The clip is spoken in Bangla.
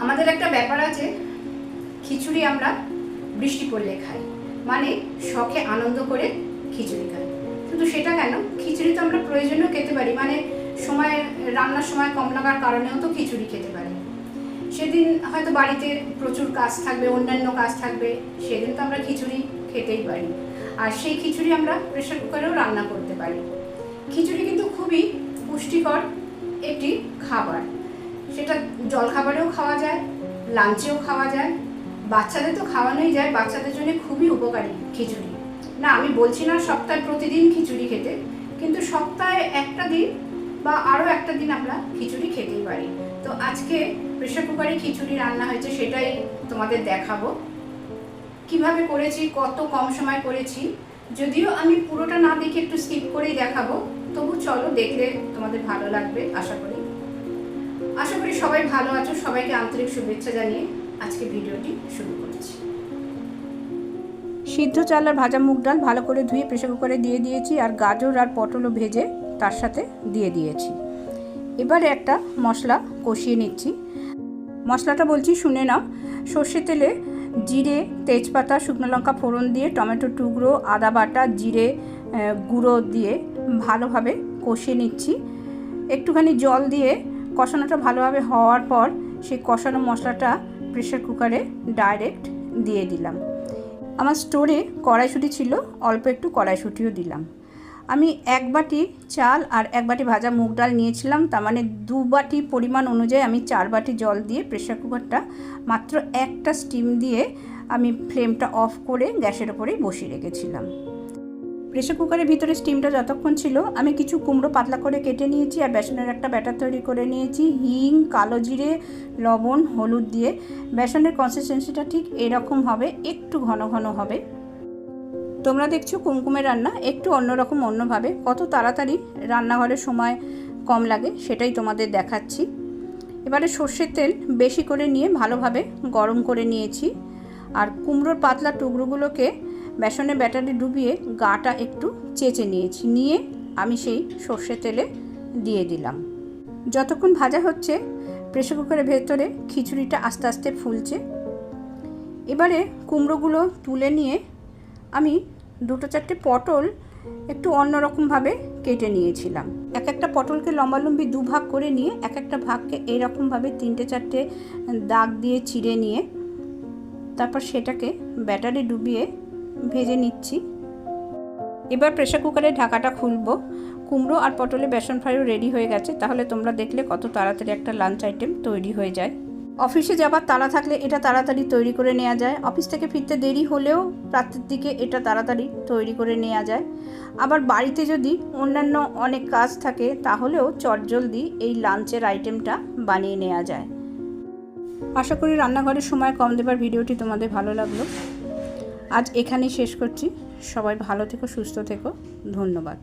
আমাদের একটা ব্যাপার আছে, খিচুড়ি আমরা বৃষ্টি পড়লে খাই। মানে শখে আনন্দ করে খিচুড়ি খাই। কিন্তু সেটা কেন? খিচুড়ি তো আমরা প্রয়োজনীয় খেতে পারি। মানে সময়, রান্নার সময় কম লাগার কারণেও তো খিচুড়ি খেতে পারি। সেদিন হয়তো বাড়িতে প্রচুর কাজ থাকবে, অন্যান্য কাজ থাকবে, সেদিন তো আমরা খিচুড়ি খেতেই পারি। আর সেই খিচুড়ি আমরা প্রেশার কুকারেও রান্না করতে পারি। খিচুড়ি কিন্তু খুবই পুষ্টিকর একটি খাবার। সেটা জলখাবারেও খাওয়া যায়, লাঞ্চেও খাওয়া যায়, বাচ্চাদের তো খাওয়ানোই যায়, বাচ্চাদের জন্য খুবই উপকারী খিচুড়ি। না, আমি বলছি না সপ্তাহে প্রতিদিন খিচুড়ি খেতে, কিন্তু সপ্তাহে একটা দিন বা আরও একটা দিন আমরা খিচুড়ি খেতেই পারি। তো আজকে প্রেশার কুকারে খিচুড়ি রান্না হয়েছে সেটাই তোমাদের দেখাবো। কীভাবে করেছি, কত কম সময় করেছি, যদিও আমি পুরোটা না দেখে একটু স্কিপ করেই দেখাবো, তবু চলো দেখলে তোমাদের ভালো লাগবে, আশা করি। আশা করি সবাই ভালো আছো, সবাইকে আন্তরিক শুভেচ্ছা জানিয়ে আজকে ভিডিওটি শুরু করছি। সিদ্ধ চাল আর ভাজা মুগ ডাল ভালো করে ধুয়ে প্রেশার কুকারে দিয়ে দিয়েছি আর গাজর আর পটলও ভেজে তার সাথে দিয়ে দিয়েছি। এবারে একটা মশলা কষিয়ে নিচ্ছি। মশলাটা বলছি শুনে নাও। সর্ষে তেলে জিরে, তেজপাতা, শুকনো লঙ্কা ফোড়ন দিয়ে, টমেটো টুকরো, আদা বাটা, জিরে গুঁড়ো দিয়ে ভালোভাবে কষিয়ে নিচ্ছি। একটুখানি জল দিয়ে কষানোটা ভালোভাবে হওয়ার পর সেই কষানো মশলাটা প্রেশার কুকারে ডাইরেক্ট দিয়ে দিলাম। আমার স্টোরে কড়াইশুঁটি ছিল, অল্প একটু কড়াইশুঁটিও দিলাম। আমি এক বাটি চাল আর এক বাটি ভাজা মুগ ডাল নিয়েছিলাম, তার মানে দু বাটি পরিমাণ অনুযায়ী আমি চার বাটি জল দিয়ে প্রেশার কুকারটা মাত্র একটা স্টিম দিয়ে আমি ফ্লেমটা অফ করে গ্যাসের ওপরেই বসিয়ে রেখেছিলাম। প্রেশার কুকারের ভিতরে স্টিমটা যতক্ষণ ছিল, আমি কিছু কুমড়ো পাতলা করে কেটে নিয়েছি আর বেসনের একটা ব্যাটার তৈরি করে নিয়েছি। হিং, কালো জিরে, লবণ, হলুদ দিয়ে। বেসনের কনসিস্টেন্সিটা ঠিক এরকম হবে, একটু ঘন ঘন হবে। তোমরা দেখছ কুমকুমের রান্না একটু অন্যরকম, অন্যভাবে। কত তাড়াতাড়ি রান্নাঘরের সময় কম লাগে, সেটাই তোমাদের দেখাচ্ছি। এবারে সর্ষের তেল বেশি করে নিয়ে ভালোভাবে গরম করে নিয়েছি। আর কুমড়োর পাতলা টুকরোগুলোকে বেসনের ব্যাটারে ডুবিয়ে গাটা একটু চেঁচে নিয়েছি। নিয়ে আমি সেই সর্ষে তেলে দিয়ে দিলাম। যতক্ষণ ভাজা হচ্ছে প্রেশার কুকারের ভেতরে খিচুড়িটা আস্তে আস্তে ফুলছে। এবারে কুমড়োগুলো তুলে নিয়ে আমি দুটো চারটে পটল একটু অন্যরকমভাবে কেটে নিয়েছিলাম। এক একটা পটলকে লম্বালম্বি দু ভাগ করে নিয়ে এক একটা ভাগকে এইরকমভাবে তিনটে চারটে দাগ দিয়ে চিড়ে নিয়ে, তারপর সেটাকে ব্যাটারে ডুবিয়ে ভেজে নিচ্ছি। এবার প্রেশার কুকারের ঢাকাটা খুলবো। কুমড়ো আর পটলে বেসন ফ্রাইও রেডি হয়ে গেছে। তাহলে তোমরা দেখলে কত তাড়াতাড়ি একটা লাঞ্চ আইটেম তৈরি হয়ে যায়। অফিসে যাবার তাড়া থাকলে এটা তাড়াতাড়ি তৈরি করে নেওয়া যায়। অফিস থেকে ফিরতে দেরি হলেও রাত্রের দিকে এটা তাড়াতাড়ি তৈরি করে নেওয়া যায়। আবার বাড়িতে যদি অন্যান্য অনেক কাজ থাকে, তাহলেও চটজলদি এই লাঞ্চের আইটেমটা বানিয়ে নেওয়া যায়। আশা করি রান্নাঘরের সময় কম দেবার ভিডিওটি তোমাদের ভালো লাগল। আজ এখানেই শেষ করছি। সবাই ভালো থেকো সুস্থ থেকো। ধন্যবাদ।